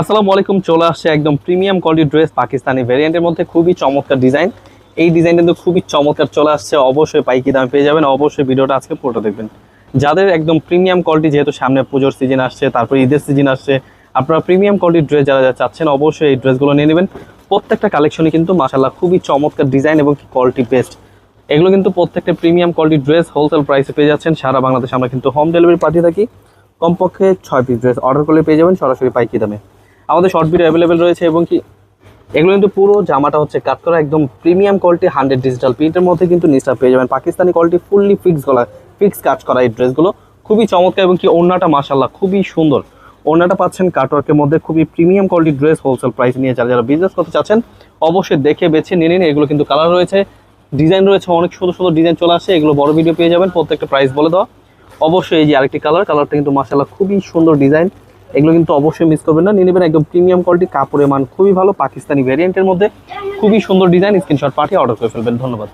আসসালামু আলাইকুম, চলে আসছে একদম প্রিমিয়াম কোয়ালিটি ড্রেস পাকিস্তানি ভ্যারিয়েন্টের মধ্যে খুবই চমৎকার ডিজাইন। এই ডিজাইন কিন্তু খুবই চমৎকার চলে আসছে, অবশ্যই পাইকি দামে পেয়ে যাবেন, অবশ্যই ভিডিওটা আজকে পুরোটা দেখবেন। যাদের একদম প্রিমিয়াম কোয়ালিটি, যেহেতু সামনে পুজোর সিজন আসছে, তারপর ঈদের সিজন আসছে, আপনারা প্রিমিয়াম কোয়ালিটির ড্রেস যারা চাচ্ছেন, অবশ্যই এই ড্রেসগুলো নিয়ে নেবেন। প্রত্যেকটা কালেকশনই কিন্তু মাসাল্লাহ খুবই চমৎকার ডিজাইন এবং কোয়ালিটি বেস্ট এগুলো কিন্তু প্রত্যেকটা প্রিমিয়াম কোয়ালিটির ড্রেস হোলসেল প্রাইসে পেয়ে যাচ্ছেন, সারা বাংলাদেশে আমরা কিন্তু হোম ডেলিভারি পাঠিয়ে থাকি। কমপক্ষে ছয় পিস ড্রেস অর্ডার করলে পেয়ে যাবেন, সরাসরি পাইকি দামে। আমাদের শর্ট ভিডিও অ্যাভেলেবেল রয়েছে এবং কি এগুলো কিন্তু পুরো জামাটা হচ্ছে কাট করা, একদম প্রিমিয়াম কোয়ালিটি হান্ড্রেড ডিজিটাল প্রিন্টের মধ্যে কিন্তু নিচটা পেয়ে যাবেন। পাকিস্তানি কোয়ালিটি ফুললি ফিক্স গলা ফিক্স কাজ করা এই ড্রেসগুলো খুবই চমৎকার এবং কি ওড়নাটা মাসাল্লাহ খুবই সুন্দর। ওড়নাটা পাচ্ছেন কাটওয়ার্কের মধ্যে খুবই premium quality dress wholesale price নিয়ে যারা যারা বিজনেস করতে চাচ্ছেন, অবশ্যই দেখে বেছে নিয়ে নিন। এগুলো কিন্তু কালার রয়েছে ডিজাইন রয়েছে, অনেক সুন্দর সুন্দর ডিজাইন চলে আসে। এগুলো বড় ভিডিও পেয়ে যাবেন, প্রত্যেকটা প্রাইস বলে দেওয়া। অবশ্যই এই যে আরেকটি কালার কালারটা কিন্তু মাসাল্লাহ খুবই সুন্দর ডিজাইন এগুলো কিন্তু অবশ্যই মিস করবেন না। নিয়ে নেবেন একদম প্রিমিয়াম কোয়ালিটি কাপড়ের মান খুবই ভালো, পাকিস্তানি ভ্যারিয়েন্টের মধ্যে। খুবই সুন্দর ডিজাইন স্ক্রিনশট পাঠিয়ে অর্ডার করে ফেলবেন। ধন্যবাদ।